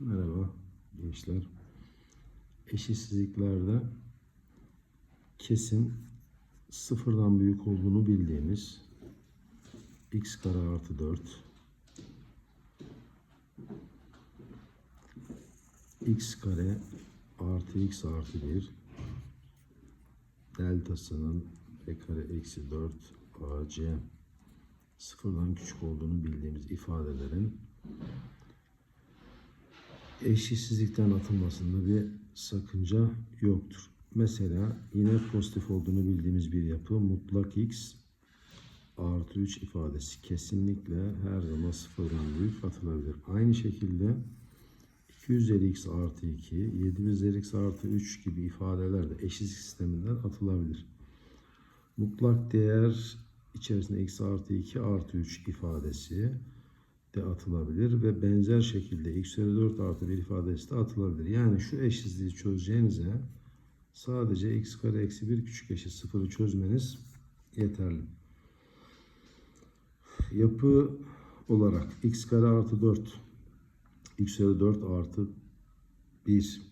Merhaba gençler. Eşitsizliklerde kesin sıfırdan büyük olduğunu bildiğimiz x kare artı 4 x kare artı x artı 1 deltasının b kare eksi 4 ac sıfırdan küçük olduğunu bildiğimiz ifadelerin eşitsizlikten atılmasında bir sakınca yoktur. Mesela yine pozitif olduğunu bildiğimiz bir yapı mutlak x artı 3 ifadesi kesinlikle her zaman sıfırdan büyük atılabilir. Aynı şekilde 2 üzeri x artı 2, 7 üzeri x artı 3 gibi ifadeler de eşitlik sisteminden atılabilir. Mutlak değer içerisinde x artı 2 artı 3 ifadesi de atılabilir ve benzer şekilde x üzeri 4 artı 1 ifadesi de atılabilir. Yani şu eşitsizliği çözeceğinize sadece x kare eksi 1 küçük eşit 0'ı çözmeniz yeterli. Yapı olarak x kare artı 4 x üzeri 4 artı 1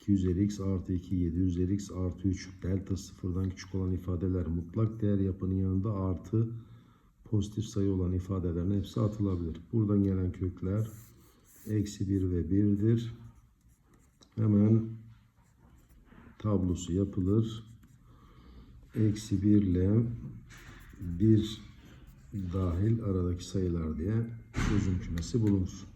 2 üzeri x artı 2 7 üzeri x artı 3 delta sıfırdan küçük olan ifadeler mutlak değer yapının yanında artı pozitif sayı olan ifadelerin hepsi atılabilir. Buradan gelen kökler eksi 1 ve 1'dir. Hemen tablosu yapılır. Eksi 1 ile 1 dahil aradaki sayılar diye çözüm kümesi bulunur.